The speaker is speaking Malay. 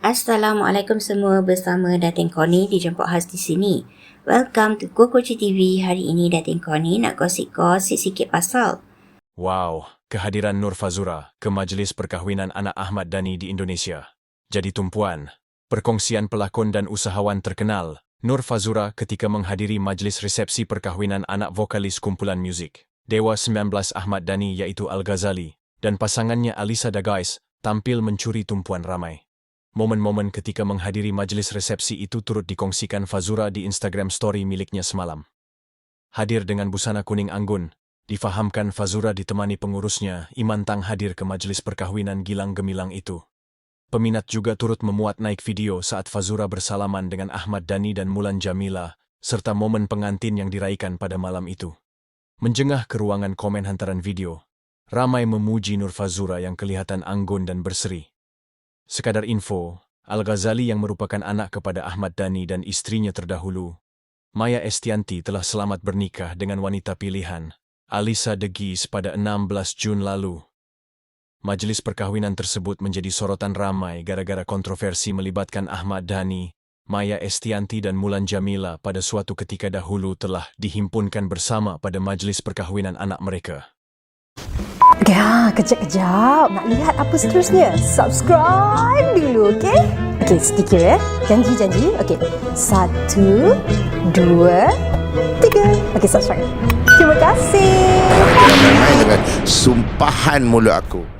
Assalamualaikum semua bersama Datin Koni dijemput khas di sini. Welcome to Kokoci TV. Hari ini Datin Koni nak gosip-gosip sikit pasal. Wow, kehadiran Nur Fazura ke Majlis Perkahwinan Anak Ahmad Dhani di Indonesia. Jadi tumpuan, perkongsian pelakon dan usahawan terkenal, Nur Fazura ketika menghadiri majlis resepsi perkahwinan anak vokalis kumpulan muzik. Dewa 19 Ahmad Dhani iaitu Al-Ghazali dan pasangannya Alisa Dagais tampil mencuri tumpuan ramai. Momen-momen ketika menghadiri majlis resepsi itu turut dikongsikan Fazura di Instagram story miliknya semalam. Hadir dengan busana kuning anggun, difahamkan Fazura ditemani pengurusnya Iman Tang hadir ke majlis perkahwinan Gilang Gemilang itu. Peminat juga turut memuat naik video saat Fazura bersalaman dengan Ahmad Dhani dan Mulan Jamila, serta momen pengantin yang diraikan pada malam itu. Menjengah ke ruangan komen hantaran video, ramai memuji Nur Fazura yang kelihatan anggun dan berseri. Sekadar info, Al-Ghazali yang merupakan anak kepada Ahmad Dhani dan istrinya terdahulu, Maya Estianti telah selamat bernikah dengan wanita pilihan, Alisa Degis pada 16 Jun lalu. Majlis perkahwinan tersebut menjadi sorotan ramai gara-gara kontroversi melibatkan Ahmad Dhani, Maya Estianti dan Mulan Jamila pada suatu ketika dahulu telah dihimpunkan bersama pada majlis perkahwinan anak mereka. Ya, kejap-kejap. Nak lihat apa seterusnya? Subscribe dulu, okey? Okey, sedikit ya. Janji-janji. Okey. Satu, dua, tiga. Okey, subscribe. Terima kasih. main dengan sumpahan mulut aku.